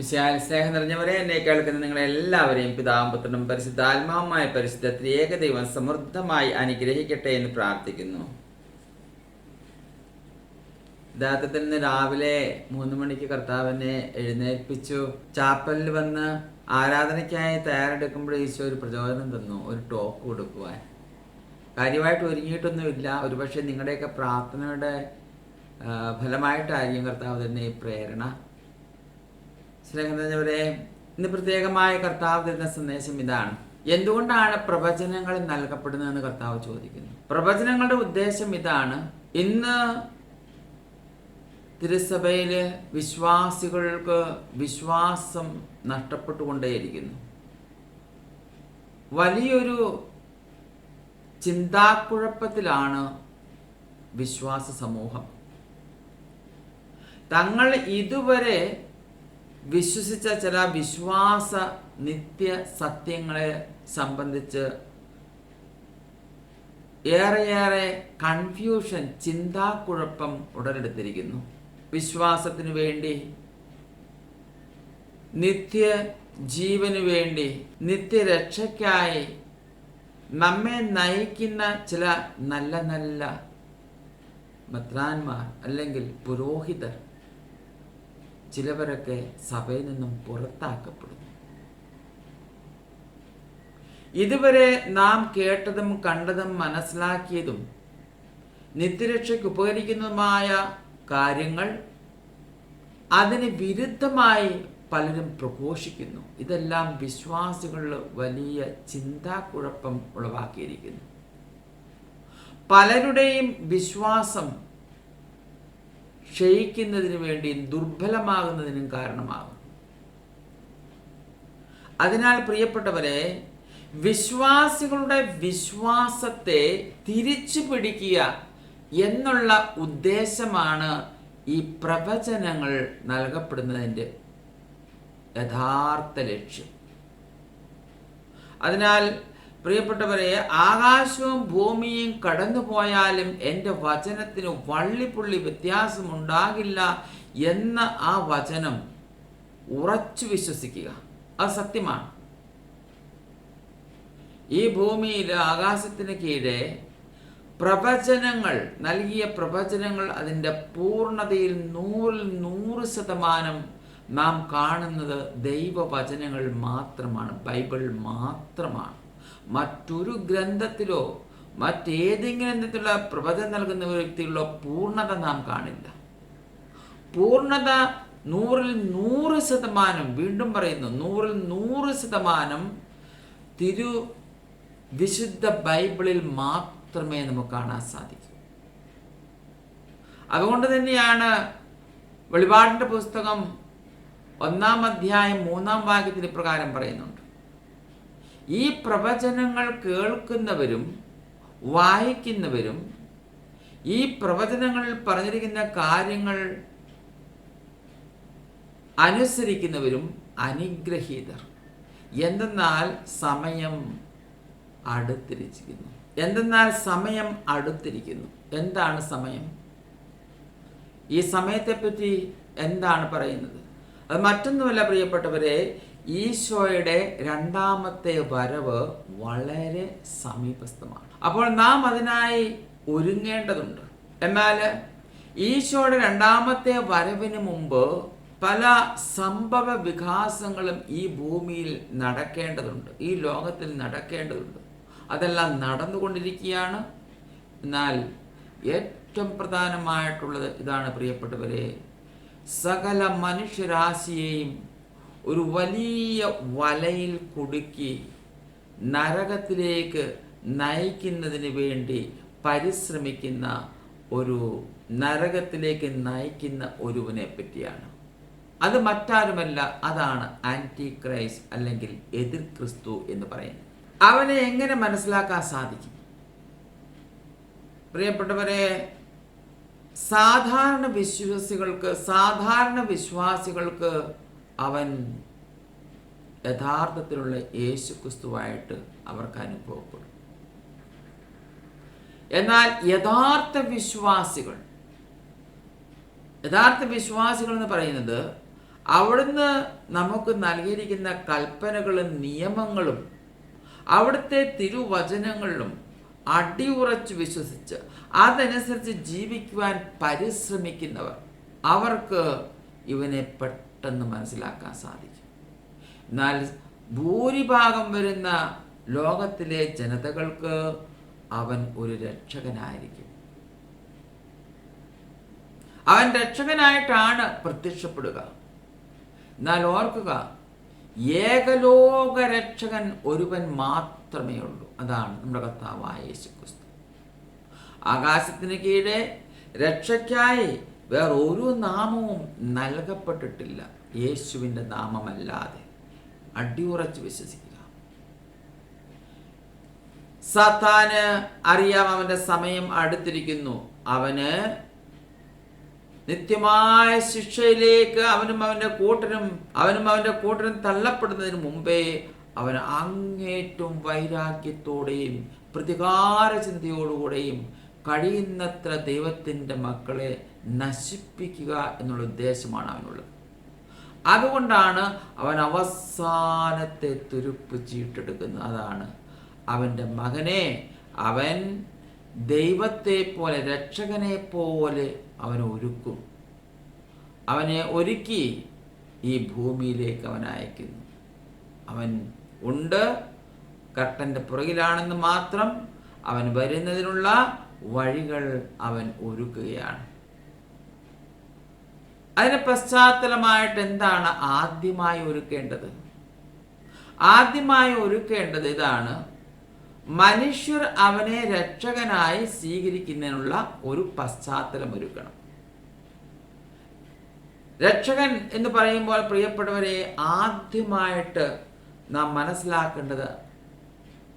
വിശാൽ സ്നേഹം നിറഞ്ഞവരെ എന്നെ കേൾക്കുന്ന നിങ്ങളെ എല്ലാവരെയും പിതാവും പുത്രനും പരിശുദ്ധാത്മാവുമായ പരിശുദ്ധ ത്രിയേക ദൈവം സമൃദ്ധമായി അനുഗ്രഹിക്കട്ടെ എന്ന് പ്രാർത്ഥിക്കുന്നു. യഥാർത്ഥത്തിൽ ഇന്ന് രാവിലെ മൂന്ന് മണിക്ക് കർത്താവിനെ എഴുന്നേൽപ്പിച്ചു. ചാപ്പലിൽ വന്ന് ആരാധനയ്ക്കായി തയ്യാറെടുക്കുമ്പോൾ ഈശോ ഒരു പ്രചോദനം തന്നു ഒരു ടോക്ക് കൊടുക്കുവാൻ. കാര്യമായിട്ട് ഒരുങ്ങിയിട്ടൊന്നുമില്ല. ഒരുപക്ഷെ നിങ്ങളുടെയൊക്കെ പ്രാർത്ഥനയുടെ ഫലമായിട്ടായിരിക്കും കർത്താവ് തന്നെ ഈ പ്രേരണ. സ്നേഹം ഇന്ന് പ്രത്യേകമായ കർത്താവ് തരുന്ന സന്ദേശം ഇതാണ്. എന്തുകൊണ്ടാണ് പ്രവചനങ്ങൾ നൽകപ്പെടുന്നതെന്ന് കർത്താവ് ചോദിക്കുന്നു. പ്രവചനങ്ങളുടെ ഉദ്ദേശം ഇതാണ്. ഇന്ന് തിരുസഭയിൽ വിശ്വാസികൾക്ക് വിശ്വാസം നഷ്ടപ്പെട്ടുകൊണ്ടേയിരിക്കുന്നു. വലിയൊരു ചിന്താക്കുഴപ്പത്തിലാണ് വിശ്വാസ സമൂഹം. തങ്ങൾ ഇതുവരെ വിശ്വസിച്ച ചില വിശ്വാസ നിത്യ സത്യങ്ങളെ സംബന്ധിച്ച് ഏറെയേറെ കൺഫ്യൂഷൻ ചിന്താക്കുഴപ്പം ഉടലെടുത്തിരിക്കുന്നു. വിശ്വാസത്തിനു വേണ്ടി നിത്യ ജീവനു വേണ്ടി നിത്യരക്ഷയ്ക്കായി നമ്മെ നയിക്കുന്ന ചില നല്ല നല്ല ഭദ്രാന്മാർ അല്ലെങ്കിൽ പുരോഹിതർ ചിലവരൊക്കെ സഭയിൽ നിന്നും പുറത്താക്കപ്പെടുന്നു. ഇതുവരെ നാം കേട്ടതും കണ്ടതും മനസ്സിലാക്കിയതും നിത്യരക്ഷയ്ക്ക് ഉപകരിക്കുന്നതുമായ കാര്യങ്ങൾ അതിന് വിരുദ്ധമായി പലരും പ്രഘോഷിക്കുന്നു. ഇതെല്ലാം വിശ്വാസികളിൽ വലിയ ചിന്താക്കുഴപ്പം ഉളവാക്കിയിരിക്കുന്നു. പലരുടെയും വിശ്വാസം ക്ഷയിക്കുന്നതിന് വേണ്ടിയും ദുർബലമാകുന്നതിനും കാരണമാകും അതിനാൽ പ്രിയപ്പെട്ടവരെ വിശ്വാസികളുടെ വിശ്വാസത്തെ തിരിച്ചു പിടിക്കുക എന്നുള്ള ഉദ്ദേശമാണ് ഈ പ്രവചനങ്ങൾ നൽകപ്പെടുന്നതിന്റെ യഥാർത്ഥ ലക്ഷ്യം. അതിനാൽ പ്രിയപ്പെട്ടവരെ ആകാശവും ഭൂമിയും കടന്നു പോയാലും എന്റെ വചനത്തിന് വള്ളിപ്പുള്ളി വ്യത്യാസമുണ്ടാകില്ല എന്ന ആ വചനം ഉറച്ചു വിശ്വസിക്കുക. അത് സത്യമാണ്. ഈ ഭൂമിയിൽ ആകാശത്തിന് കീഴെ പ്രവചനങ്ങൾ നൽകിയ പ്രവചനങ്ങൾ അതിന്റെ പൂർണതയിൽ നൂറിൽ നൂറ് ശതമാനം നാം കാണുന്നത് ദൈവവചനങ്ങൾ മാത്രമാണ് ബൈബിൾ മാത്രമാണ്. മറ്റൊരു ഗ്രന്ഥത്തിലോ മറ്റേതെങ്കിലും തരത്തിലുള്ള പ്രവചനം നൽകുന്ന വ്യക്തിയിലുള്ള പൂർണത നാം കാണില്ല. പൂർണത നൂറിൽ നൂറ് ശതമാനം വീണ്ടും പറയുന്നു. നൂറിൽ നൂറ് ശതമാനം തിരു വിശുദ്ധ ബൈബിളിൽ മാത്രമേ നമുക്ക് കാണാൻ സാധിക്കൂ. അതുകൊണ്ട് തന്നെയാണ് വെളിപാടിന്റെ പുസ്തകം ഒന്നാം അധ്യായം മൂന്നാം വാക്യത്തിൽ ഇപ്രകാരം പറയുന്നുണ്ട് ഈ പ്രവചനങ്ങൾ കേൾക്കുന്നവരും വായിക്കുന്നവരും ഈ പ്രവചനങ്ങളിൽ പറഞ്ഞിരിക്കുന്ന കാര്യങ്ങൾ അനുസരിക്കുന്നവരും അനുഗ്രഹീതർ. എന്തെന്നാൽ സമയം അടുത്തിരിച്ചിരിക്കുന്നു. എന്തെന്നാൽ സമയം അടുത്തിരിക്കുന്നു. എന്താണ് സമയം? ഈ സമയത്തെപ്പറ്റി എന്താണ് പറയുന്നത്? അത് മറ്റൊന്നുമല്ല പ്രിയപ്പെട്ടവരെ ഈശോയുടെ രണ്ടാമത്തെ വരവ് വളരെ സമീപസ്ഥമാണ്. അപ്പോൾ നാം അതിനായി ഒരുങ്ങേണ്ടതുണ്ട്. എന്നാൽ ഈശോയുടെ രണ്ടാമത്തെ വരവിന് മുമ്പ് പല സംഭവ വികാസങ്ങളും ഈ ഭൂമിയിൽ നടക്കേണ്ടതുണ്ട്. ഈ ലോകത്തിൽ നടക്കേണ്ടതുണ്ട്. അതെല്ലാം നടന്നുകൊണ്ടിരിക്കുകയാണ്. എന്നാൽ ഏറ്റവും പ്രധാനമായിട്ടുള്ളത് ഇതാണ് പ്രിയപ്പെട്ടവരെ സകല മനുഷ്യരാശിയെയും ഒരു വലിയ വലയിൽ കുടുക്കി നരകത്തിലേക്ക് നയിക്കുന്നതിന് വേണ്ടി പരിശ്രമിക്കുന്ന ഒരു നരകത്തിലേക്ക് നയിക്കുന്ന ഒരുവനെ പറ്റിയാണ്. അത് മറ്റാരുമല്ല അതാണ് ആന്റി ക്രൈസ്റ്റ് അല്ലെങ്കിൽ എതിർ ക്രിസ്തു എന്ന് പറയുന്നത്. അവനെ എങ്ങനെ മനസ്സിലാക്കാൻ സാധിക്കും? പ്രിയപ്പെട്ടവരെ സാധാരണ വിശ്വാസികൾക്ക് സാധാരണ വിശ്വാസികൾക്ക് അവൻ യഥാർത്ഥത്തിലുള്ള യേശു ക്രിസ്തുവായിട്ട് അവർക്ക് അനുഭവപ്പെടും. എന്നാൽ യഥാർത്ഥ വിശ്വാസികൾ യഥാർത്ഥ വിശ്വാസികൾ എന്ന് പറയുന്നത് അവിടുന്ന് നമുക്ക് നൽകിയിരിക്കുന്ന കൽപ്പനകളും നിയമങ്ങളും അവിടുത്തെ തിരുവചനങ്ങളിലും അടിയുറച്ച് വിശ്വസിച്ച് അതനുസരിച്ച് ജീവിക്കുവാൻ പരിശ്രമിക്കുന്നവർ അവർക്ക് ഇവനെ പെട്ടെന്ന് മനസ്സിലാക്കാൻ സാധിക്കും. എന്നാൽ ഭൂരിഭാഗം വരുന്ന ലോകത്തിലെ ജനതകൾക്ക് അവൻ ഒരു രക്ഷകനായിരിക്കും. അവൻ രക്ഷകനായിട്ടാണ് പ്രത്യക്ഷപ്പെടുക. എന്നാൽ ഓർക്കുക ഏകലോക രക്ഷകൻ ഒരുവൻ മാത്രമേ ഉള്ളൂ. അതാണ് നമ്മുടെ കർത്താവായ യേശു ക്രിസ്തു ആകാശത്തിന് കീഴെ രക്ഷയ്ക്കായി വേറെ ഒരു നാമവും നൽകപ്പെട്ടിട്ടില്ല. യേശുവിന്റെ നാമമല്ലാതെ അടിയുറച്ച് വിശ്വസിക്കുക. സത്താന് അറിയാം അവന്റെ സമയം അടുത്തിരിക്കുന്നു. അവന് നിത്യമായ ശിക്ഷയിലേക്ക് അവനും അവന്റെ കൂട്ടനും അവനും അവന്റെ കൂട്ടനും തള്ളപ്പെടുന്നതിന് മുമ്പേ അവൻ അങ്ങേറ്റവും വൈരാഗ്യത്തോടെയും പ്രതികാര ചിന്തയോടുകൂടെയും കഴിയുന്നത്ര ദൈവത്തിന്റെ മക്കളെ നശിപ്പിക്കുക എന്നുള്ള ഉദ്ദേശമാണ് അവനുള്ളത്. അതുകൊണ്ടാണ് അവൻ അവസാനത്തെ തുരുപ്പ് ചീട്ടെടുക്കുന്നത്. അതാണ് അവന്റെ മകനെ അവൻ ദൈവത്തെ പോലെ രക്ഷകനെ പോലെ അവനെ ഒരുക്കും. അവനെ ഒരുക്കി ഈ ഭൂമിയിലേക്ക് അവൻ അയക്കുന്നു. അവൻ ഉണ്ട് കർട്ടന്റെ പുറകിലാണെന്ന് മാത്രം അവൻ വരുന്നതിനുള്ള വഴികൾ അവൻ ഒരുക്കുകയാണ്. അതിന് പശ്ചാത്തലമായിട്ട് എന്താണ് ആദ്യമായി ഒരുക്കേണ്ടത്? ആദ്യമായി ഒരുക്കേണ്ടത് ഇതാണ് മനുഷ്യർ അവനെ രക്ഷകനായി സ്വീകരിക്കുന്നതിനുള്ള ഒരു പശ്ചാത്തലം ഒരുക്കണം. രക്ഷകൻ എന്ന് പറയുമ്പോൾ പ്രിയപ്പെട്ടവരെ ആദ്യമായിട്ട് നാം മനസ്സിലാക്കേണ്ടത്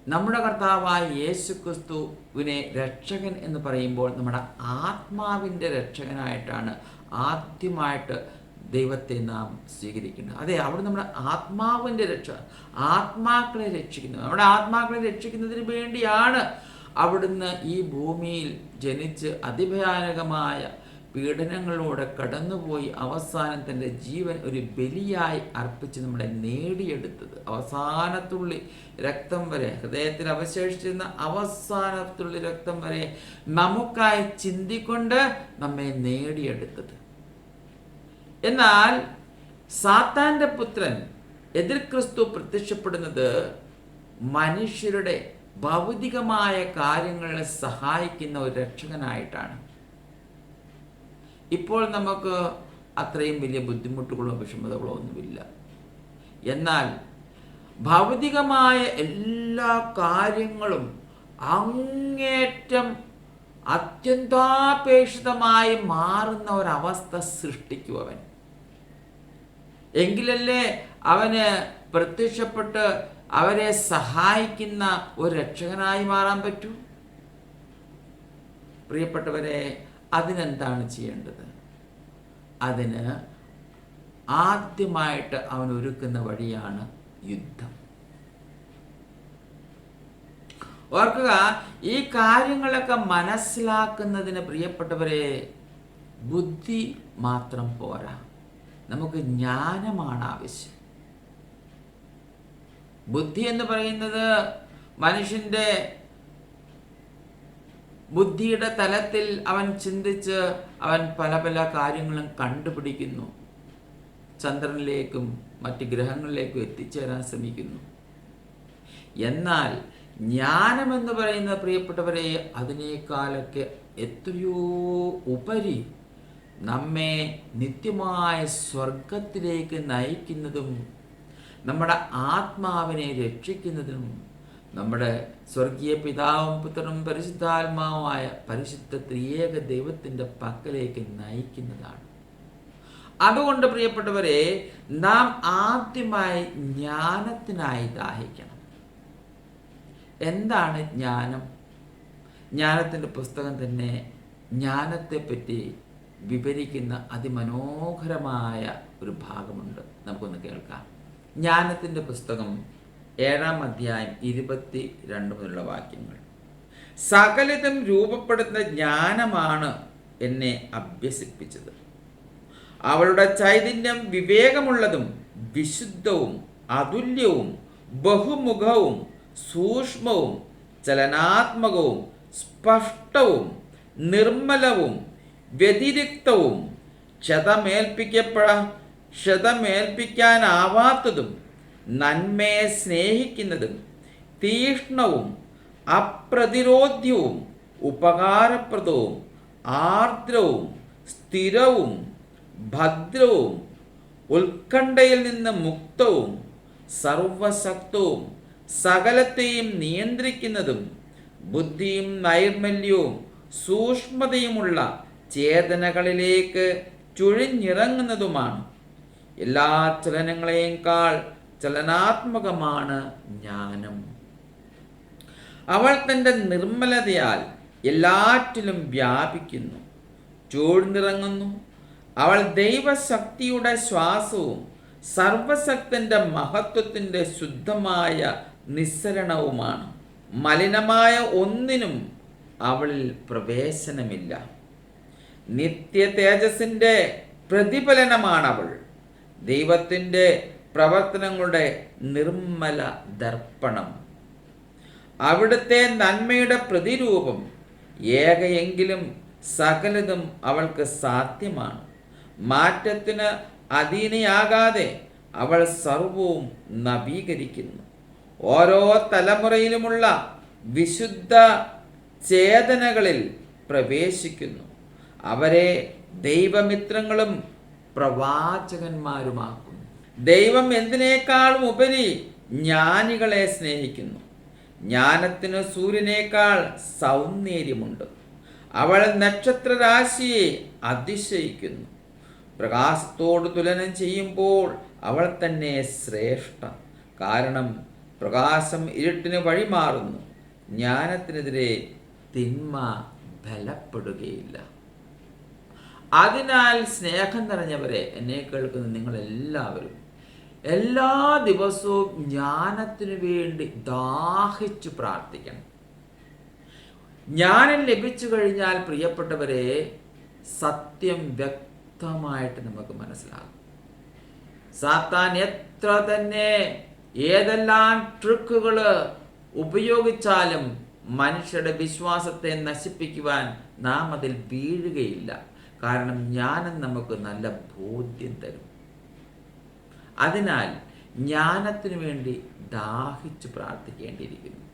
നമ്മുടെ കർത്താവായ യേശു ക്രിസ്തുവിനെ രക്ഷകൻ എന്ന് പറയുമ്പോൾ നമ്മുടെ ആത്മാവിന്റെ രക്ഷകനായിട്ടാണ് ആദ്യമായിട്ട് ദൈവത്തെ നാം സ്വീകരിക്കുന്നത് അതെ അവിടെ നമ്മുടെ ആത്മാവിന്റെ രക്ഷ ആത്മാക്കളെ രക്ഷിക്കുന്നത്. നമ്മുടെ ആത്മാക്കളെ രക്ഷിക്കുന്നതിന് വേണ്ടിയാണ് അവിടുന്ന് ഈ ഭൂമിയിൽ ജനിച്ച് അതിഭയാനകമായ പീഡനങ്ങളിലൂടെ കടന്നുപോയി അവസാനം തന്റെ ജീവൻ ഒരു ബലിയായി അർപ്പിച്ച് നമ്മളെ നേടിയെടുത്തത്. അവസാനത്തുള്ളി രക്തം വരെ ഹൃദയത്തിൽ അവശേഷിച്ചിരുന്ന അവസാനത്തുള്ളി രക്തം വരെ നമുക്കായി ചിന്തിക്കൊണ്ട് നമ്മെ നേടിയെടുത്തത്. എന്നാൽ സാത്താന്റെ പുത്രൻ എതിർ ക്രിസ്തു പ്രത്യക്ഷപ്പെടുന്നത് മനുഷ്യരുടെ ഭൗതികമായ കാര്യങ്ങളെ സഹായിക്കുന്ന ഒരു രക്ഷകനായിട്ടാണ്. ഇപ്പോൾ നമുക്ക് അത്രയും വലിയ ബുദ്ധിമുട്ടുകളോ വിഷമതകളോ ഒന്നുമില്ല. എന്നാൽ ഭൗതികമായ എല്ലാ കാര്യങ്ങളും അങ്ങേറ്റം അത്യന്താപേക്ഷിതമായി മാറുന്ന ഒരവസ്ഥ സൃഷ്ടിക്കും അവൻ എങ്കിലല്ലേ അവന് പ്രത്യക്ഷപ്പെട്ട് അവരെ സഹായിക്കുന്ന ഒരു രക്ഷകനായി മാറാൻ പറ്റൂ? പ്രിയപ്പെട്ടവരെ അതിനെന്താണ് ചെയ്യേണ്ടത്? അതിന് ആദ്യമായിട്ട് അവൻ ഒരുക്കുന്ന വഴിയാണ് യുദ്ധം. ഓർക്കുക ഈ കാര്യങ്ങളൊക്കെ മനസ്സിലാക്കുന്നതിന് പ്രിയപ്പെട്ടവരെ ബുദ്ധി മാത്രം പോരാ. നമുക്ക് ജ്ഞാനമാണ് ആവശ്യം. ബുദ്ധി എന്ന് പറയുന്നത് മനുഷ്യന്റെ ബുദ്ധിയുടെ തലത്തിൽ അവൻ ചിന്തിച്ച് അവൻ പല പല കാര്യങ്ങളും കണ്ടുപിടിക്കുന്നു. ചന്ദ്രനിലേക്കും മറ്റ് ഗ്രഹങ്ങളിലേക്കും എത്തിച്ചേരാൻ ശ്രമിക്കുന്നു. എന്നാൽ ജ്ഞാനമെന്ന് പറയുന്ന പ്രിയപ്പെട്ടവരെ അതിനേക്കാളൊക്കെ എത്രയോ ഉപരി നമ്മെ നിത്യമായ സ്വർഗത്തിലേക്ക് നയിക്കുന്നതും നമ്മുടെ ആത്മാവിനെ രക്ഷിക്കുന്നതിനും നമ്മുടെ സ്വർഗീയ പിതാവും പുത്രനും പരിശുദ്ധാത്മാവുമായ പരിശുദ്ധ ത്രിയേക ദൈവത്തിന്റെ പക്കലേക്ക് നയിക്കുന്നതാണ്. അതുകൊണ്ട് പ്രിയപ്പെട്ടവരെ നാം ആദ്യമായി ജ്ഞാനത്തിനായി ദാഹിക്കണം. എന്താണ് ജ്ഞാനം? ജ്ഞാനത്തിന്റെ പുസ്തകം തന്നെ ജ്ഞാനത്തെപ്പറ്റി വിവരിക്കുന്ന അതിമനോഹരമായ ഒരു ഭാഗമുണ്ട്. നമുക്കൊന്ന് കേൾക്കാം. ജ്ഞാനത്തിന്റെ പുസ്തകം ഏഴാം അധ്യായം ഇരുപത്തി രണ്ട് മുതലുള്ള വാക്യങ്ങൾ. സകലതും രൂപപ്പെടുന്ന ജ്ഞാനമാണ് എന്നെ അഭ്യസിപ്പിച്ചത്. അവളുടെ ചൈതന്യം വിവേകമുള്ളതും വിശുദ്ധവും അതുല്യവും ബഹുമുഖവും സൂക്ഷ്മവും ചലനാത്മകവും സ്പഷ്ടവും നിർമ്മലവും വ്യതിരിക്തവും ക്ഷതമേൽപ്പിക്കപ്പെട ക്ഷതമേൽപ്പിക്കാനാവാത്തതും നന്മയെ സ്നേഹിക്കുന്നതും തീഷ്ണവും അപ്രതിരോധ്യവും ഉപകാരപ്രദവും ആർദ്രവും സ്ഥിരവും ഭദ്രവും ഉത്കണ്ഠയിൽ നിന്ന് മുക്തവും സർവശക്തവും സകലത്തെയും നിയന്ത്രിക്കുന്നതും ബുദ്ധിയും നൈർമല്യവും സൂക്ഷ്മതയുമുള്ള ചേതനകളിലേക്ക് ചുഴിഞ്ഞിറങ്ങുന്നതുമാണ്. എല്ലാ ചലനങ്ങളെയേക്കാൾ ചലനാത്മകമാണ് ജ്ഞാനം. അവൾ തന്റെ നിർമ്മലതയാൽ എല്ലാറ്റിലും വ്യാപിക്കുന്നു. ചൂഴ്ന്നിറങ്ങുന്നു. അവൾ ദൈവശക്തിയുടെ ശ്വാസവും സർവശക്തന്റെ മഹത്വത്തിന്റെ ശുദ്ധമായ നിസ്സരണവുമാണ്. മലിനമായ ഒന്നിനും അവളിൽ പ്രവേശനമില്ല. നിത്യ തേജസ്സിന്റെ പ്രതിഫലനമാണവൾ. ദൈവത്തിന്റെ പ്രവർത്തനങ്ങളുടെ നിർമ്മല ദർപ്പണം. അവിടുത്തെ നന്മയുടെ പ്രതിരൂപം ഏകയെങ്കിലും സകലതും അവൾക്ക് സാധ്യമാണ്. മാറ്റത്തിന് അധീനയാകാതെ അവൾ സർവവും നവീകരിക്കുന്നു. ഓരോ തലമുറയിലുമുള്ള വിശുദ്ധ ചേതനകളിൽ പ്രവേശിക്കുന്നു. അവരെ ദൈവമിത്രങ്ങളും പ്രവാചകന്മാരുമാക്കുന്നു. ദൈവം എന്തിനേക്കാളും ഉപരി ജ്ഞാനികളെ സ്നേഹിക്കുന്നു. ജ്ഞാനത്തിന് സൂര്യനേക്കാൾ സൗന്ദര്യമുണ്ട്. അവൾ നക്ഷത്രരാശിയെ അതിശയിക്കുന്നു. പ്രകാശത്തോട് തുലനം ചെയ്യുമ്പോൾ അവൾ തന്നെ ശ്രേഷ്ഠ. കാരണം പ്രകാശം ഇരുട്ടിന് വഴിമാറുന്നു. ജ്ഞാനത്തിനെതിരെ തിന്മ ബലപ്പെടുകയില്ല. അതിനാൽ സ്നേഹം നിറഞ്ഞവരെ എന്നെ കേൾക്കുന്ന നിങ്ങളെല്ലാവരും എല്ലാ ദിവസവും ജ്ഞാനത്തിനു വേണ്ടി ദാഹിച്ചു പ്രാർത്ഥിക്കണം. ജ്ഞാനം ലഭിച്ചു കഴിഞ്ഞാൽ പ്രിയപ്പെട്ടവരെ സത്യം വ്യക്തമായിട്ട് നമുക്ക് മനസ്സിലാകും. സാത്താൻ എത്ര തന്നെ ഏതെല്ലാം ട്രിക്കുകൾ ഉപയോഗിച്ചാലും മനുഷ്യരുടെ വിശ്വാസത്തെ നശിപ്പിക്കുവാൻ നാം അതിൽ വീഴുകയില്ല. കാരണം ജ്ഞാനം നമുക്ക് നല്ല ബോധ്യം തരും. അതിനാൽ ജ്ഞാനത്തിനു വേണ്ടി ദാഹിച്ച് പ്രാർത്ഥിക്കേണ്ടിയിരിക്കുന്നു.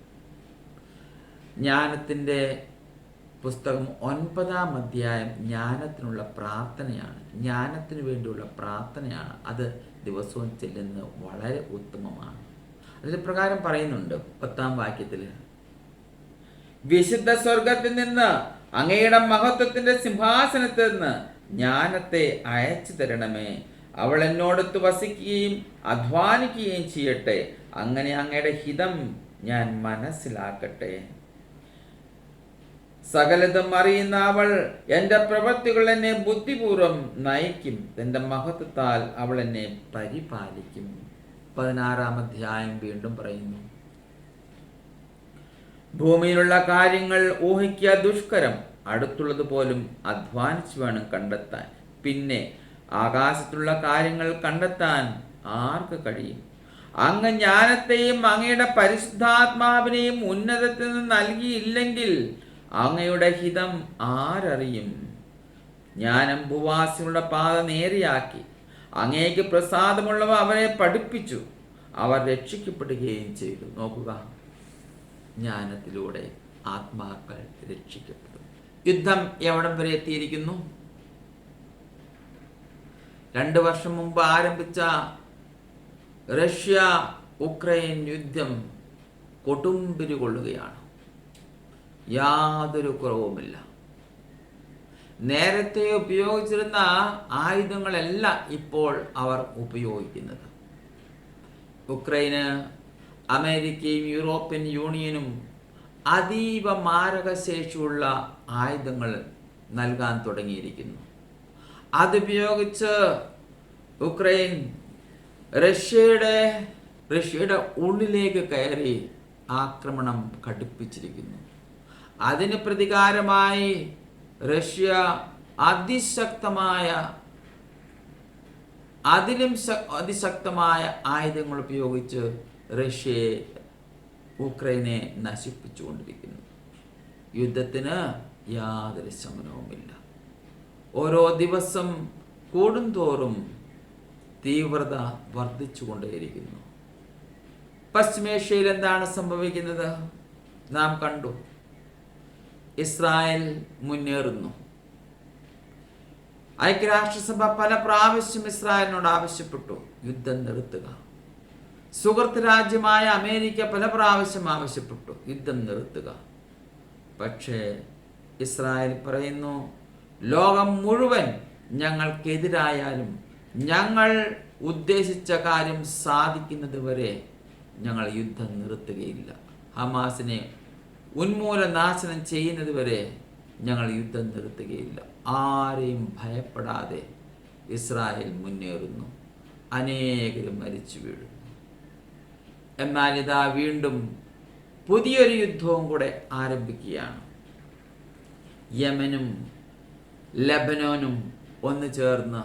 ജ്ഞാനത്തിന്റെ പുസ്തകം ഒൻപതാം അധ്യായം ജ്ഞാനത്തിനുള്ള പ്രാർത്ഥനയാണ്. ജ്ഞാനത്തിന് വേണ്ടിയുള്ള പ്രാർത്ഥനയാണ്. അത് ദിവസവും ചെല്ലുന്നത് വളരെ ഉത്തമമാണ്. അതിൽ പ്രകാരം പറയുന്നുണ്ട് പത്താം വാക്യത്തിൽ. വിശുദ്ധ സ്വർഗത്തിൽ നിന്ന് അങ്ങയുടെ മഹത്വത്തിന്റെ സിംഹാസനത്തിൽ നിന്ന് ജ്ഞാനത്തെ അയച്ചു തരണമേ. അവൾ എന്നോടൊത്ത് വസിക്കുകയും അധ്വാനിക്കുകയും ചെയ്യട്ടെ. അങ്ങനെ അങ്ങയുടെ ഹിതം ഞാൻ മനസ്സിലാക്കട്ടെ. സകലതും അറിയുന്ന അവൾ എന്റെ പ്രവൃത്തികൾ എന്നെ ബുദ്ധിപൂർവം നയിക്കും. എന്റെ മഹത്വത്താൽ അവൾ എന്നെ പരിപാലിക്കും. പതിനാറാം അധ്യായം വീണ്ടും പറയുന്നു. ഭൂമിയിലുള്ള കാര്യങ്ങൾ ഊഹിക്കുക ദുഷ്കരം. അടുത്തുള്ളത് പോലും അധ്വാനിച്ചു വേണം കണ്ടെത്താൻ. പിന്നെ ആകാശത്തുള്ള കാര്യങ്ങൾ കണ്ടെത്താൻ ആർക്ക് കഴിയും? അങ്ങ് ജ്ഞാനത്തെയും അങ്ങയുടെ പരിശുദ്ധാത്മാവിനെയും ഉന്നതത്തിൽ നിന്ന് നൽകിയില്ലെങ്കിൽ അങ്ങയുടെ ഹിതം ആരറിയും? ജ്ഞാനം ഭൂവാസികളുടെ പാത നേരെയാക്കി. അങ്ങേക്ക് പ്രസാദമുള്ളവ അവരെ പഠിപ്പിച്ചു. അവർ രക്ഷിക്കപ്പെടുകയും ചെയ്തു. നോക്കുക. ജ്ഞാനത്തിലൂടെ ആത്മാക്കൾ രക്ഷിക്കപ്പെടും. യുദ്ധം എവിടം വരെ എത്തിയിരിക്കുന്നു? രണ്ട് വർഷം മുമ്പ് ആരംഭിച്ച റഷ്യ ഉക്രൈൻ യുദ്ധം കൊടുമ്പിരി കൊള്ളുകയാണ്. യാതൊരു കുറവുമില്ല. നേരത്തെ ഉപയോഗിച്ചിരുന്ന ആയുധങ്ങളല്ല ഇപ്പോൾ അവർ ഉപയോഗിക്കുന്നത്. ഉക്രൈന് അമേരിക്കയും യൂറോപ്യൻ യൂണിയനും അതീവ മാരകശേഷിയുള്ള ആയുധങ്ങൾ നൽകാൻ തുടങ്ങിയിരിക്കുന്നു. അതുപയോഗിച്ച് ഉക്രൈൻ റഷ്യയുടെ റഷ്യയുടെ ഉള്ളിലേക്ക് കയറി ആക്രമണം ഘടിപ്പിച്ചിരിക്കുന്നു. അതിന് പ്രതികാരമായി റഷ്യ അതിശക്തമായ അതിലും അതിശക്തമായ ആയുധങ്ങൾ ഉപയോഗിച്ച് റഷ്യയെ ഉക്രൈനെ നശിപ്പിച്ചുകൊണ്ടിരിക്കുന്നു. യുദ്ധത്തിന് യാതൊരു ശമനവുമില്ല. ഓരോ ദിവസം കൂടുന്തോറും തീവ്രത വർദ്ധിച്ചുകൊണ്ടേയിരിക്കുന്നു. പശ്ചിമേഷ്യയിൽ എന്താണ് സംഭവിക്കുന്നത്? നാം കണ്ടു. ഇസ്രായേൽ മുന്നേറുന്നു. ഐക്യരാഷ്ട്രസഭ പല പ്രാവശ്യം ഇസ്രായേലിനോട് ആവശ്യപ്പെട്ടു. യുദ്ധം നിർത്തുക. സുഹൃത്ത് രാജ്യമായ അമേരിക്ക പല പ്രാവശ്യം ആവശ്യപ്പെട്ടു. യുദ്ധം നിർത്തുക. പക്ഷേ ഇസ്രായേൽ പറയുന്നു ലോകം മുഴുവൻ ഞങ്ങൾക്കെതിരായാലും ഞങ്ങൾ ഉദ്ദേശിച്ച കാര്യം സാധിക്കുന്നത് വരെ ഞങ്ങൾ യുദ്ധം നിർത്തുകയില്ല. ഹമാസിനെ ഉന്മൂലനാശനം ചെയ്യുന്നത് വരെ ഞങ്ങൾ യുദ്ധം നിർത്തുകയില്ല. ആരെയും ഭയപ്പെടാതെ ഇസ്രായേൽ മുന്നേറുന്നു. അനേകരും മരിച്ചു വീഴുന്നു. എന്നാൽ ഇതാ വീണ്ടും പുതിയൊരു യുദ്ധവും കൂടെ ആരംഭിക്കുകയാണ്. യമനും ലബനോനും ഒന്ന് ചേർന്ന്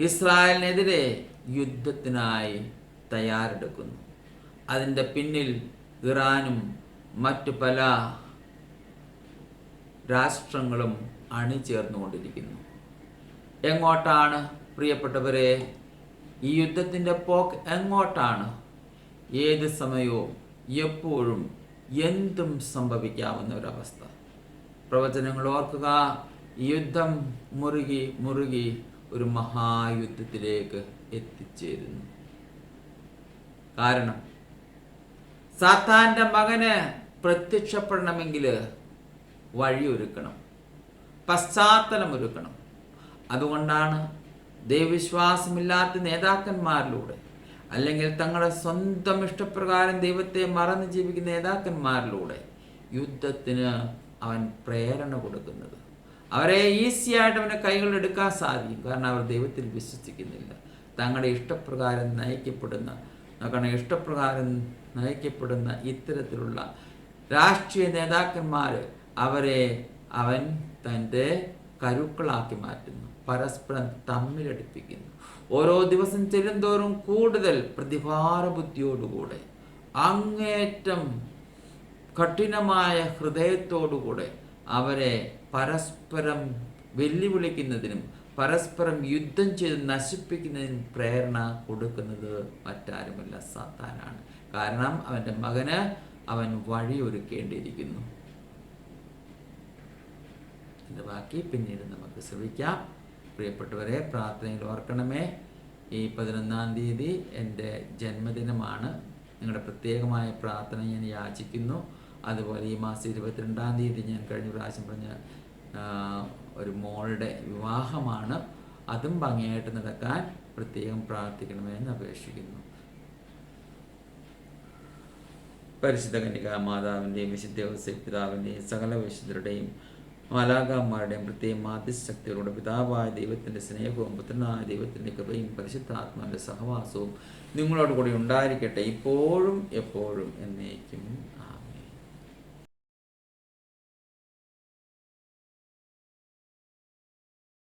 ഇസ്രായേലിനെതിരെ യുദ്ധത്തിനായി തയ്യാറെടുക്കുന്നു. അതിന്റെ പിന്നിൽ ഇറാനും മറ്റു പല രാഷ്ട്രങ്ങളും അണിചേർന്നുകൊണ്ടിരിക്കുന്നു. എങ്ങോട്ടാണ് പ്രിയപ്പെട്ടവരെ? ഈ യുദ്ധത്തിന്റെ പോക്ക് എങ്ങോട്ടാണ്? ഏത് സമയവും എപ്പോഴും എന്തും സംഭവിക്കാവുന്ന ഒരവസ്ഥ പ്രവചനങ്ങൾ ഓർക്കുക യുദ്ധം മുറുകി മുറുകി ഒരു മഹായുദ്ധത്തിലേക്ക് എത്തിച്ചേരുന്നു. കാരണം സാത്താന്റെ മകന് പ്രത്യക്ഷപ്പെടണമെങ്കിൽ വഴിയൊരുക്കണം പശ്ചാത്തലമൊരുക്കണം. അതുകൊണ്ടാണ് ദൈവവിശ്വാസമില്ലാത്ത നേതാക്കന്മാരിലൂടെ അല്ലെങ്കിൽ തങ്ങളുടെ സ്വന്തം ഇഷ്ടപ്രകാരം ദൈവത്തെ മറന്ന് ജീവിക്കുന്ന നേതാക്കന്മാരിലൂടെ യുദ്ധത്തിന് അവൻ പ്രേരണ കൊടുക്കുന്നത്. അവരെ ഈസിയായിട്ട് അവന്റെ കൈകളിൽ എടുക്കാൻ സാധിക്കും. കാരണം അവർ ദൈവത്തിൽ വിശ്വസിക്കുന്നില്ല. തങ്ങളുടെ ഇഷ്ടപ്രകാരം നയിക്കപ്പെടുന്ന കാരണം ഇഷ്ടപ്രകാരം നയിക്കപ്പെടുന്ന ഇത്തരത്തിലുള്ള രാഷ്ട്രീയ നേതാക്കന്മാർ അവരെ അവൻ തന്റെ കരുക്കളാക്കി മാറ്റുന്നു. പരസ്പരം തമ്മിലടിപ്പിക്കുന്നു. ഓരോ ദിവസം ചെല്ലുന്തോറും കൂടുതൽ പ്രതിഭാര ബുദ്ധിയോടുകൂടെ അങ്ങേറ്റം കഠിനമായ ഹൃദയത്തോടുകൂടെ അവരെ പരസ്പരം വെല്ലുവിളിക്കുന്നതിനും പരസ്പരം യുദ്ധം ചെയ്ത് നശിപ്പിക്കുന്നതിനും പ്രേരണ കൊടുക്കുന്നത് മറ്റാരുമല്ല സാത്താനാണ്. കാരണം അവന്റെ മകന് അവൻ വഴിയൊരുക്കേണ്ടിയിരിക്കുന്നു. ബാക്കി പിന്നീട് നമുക്ക് ശ്രമിക്കാം. പ്രിയപ്പെട്ടവരെ പ്രാർത്ഥനയിൽ ഓർക്കണമേ. ഈ പതിനൊന്നാം തീയതി എന്റെ ജന്മദിനമാണ്. നിങ്ങളുടെ പ്രത്യേകമായ പ്രാർത്ഥന ഞാൻ യാചിക്കുന്നു. അതുപോലെ ഈ മാസം ഇരുപത്തിരണ്ടാം തീയതി ഞാൻ കഴിഞ്ഞ പ്രാവശ്യം പറഞ്ഞ ഒരു മോളുടെ വിവാഹമാണ്. അതും ഭംഗിയായിട്ട് നടക്കാൻ പ്രത്യേകം പ്രാർത്ഥിക്കണമെന്ന് അപേക്ഷിക്കുന്നു. പരിശുദ്ധ കന്യക മാതാവിന്റെയും വിശുദ്ധ പിതാവിന്റെയും സകല വിശുദ്ധരുടെയും മാലാകാന്മാരുടെയും പ്രത്യേകം മാധ്യശക്തികളുടെ പിതാവായ ദൈവത്തിന്റെ സ്നേഹവും പുത്രനായ ദൈവത്തിന്റെ കൃപയും പരിശുദ്ധാത്മാവിന്റെ സഹവാസവും നിങ്ങളോട് കൂടി ഉണ്ടായിരിക്കട്ടെ ഇപ്പോഴും എപ്പോഴും എന്നേക്കും.